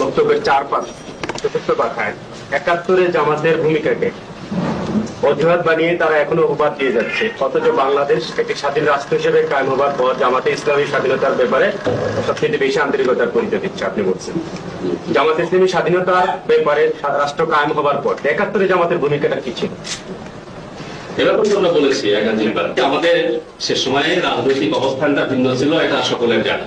বক্তব্যের চার পাঁচ চতুর্থ পাখায় একাত্তরে জামাতের ভূমিকাকে অজুহাত বানিয়ে তারা এখনও অপবাদ দিয়ে যাচ্ছে। অথচ বাংলাদেশ একটি স্বাধীন রাষ্ট্র হিসেবে কায়েম হবার পর জামাতে ইসলামী স্বাধীনতার ব্যাপারে সবচেয়ে বেশি আন্তরিকতার পরিচয় দিচ্ছে, আপনি বলছেন। জামাত ইসলামী স্বাধীনতার ব্যাপারে রাষ্ট্র কায়েম হবার পর একাত্তরে জামাতের ভূমিকাটা কি ছিল? এরকম আমরা বলেছি, একাধিকবার আমাদের সে সময়ে রাজনৈতিক অবস্থানটা ভিন্ন ছিল, এটা সকলের জানা।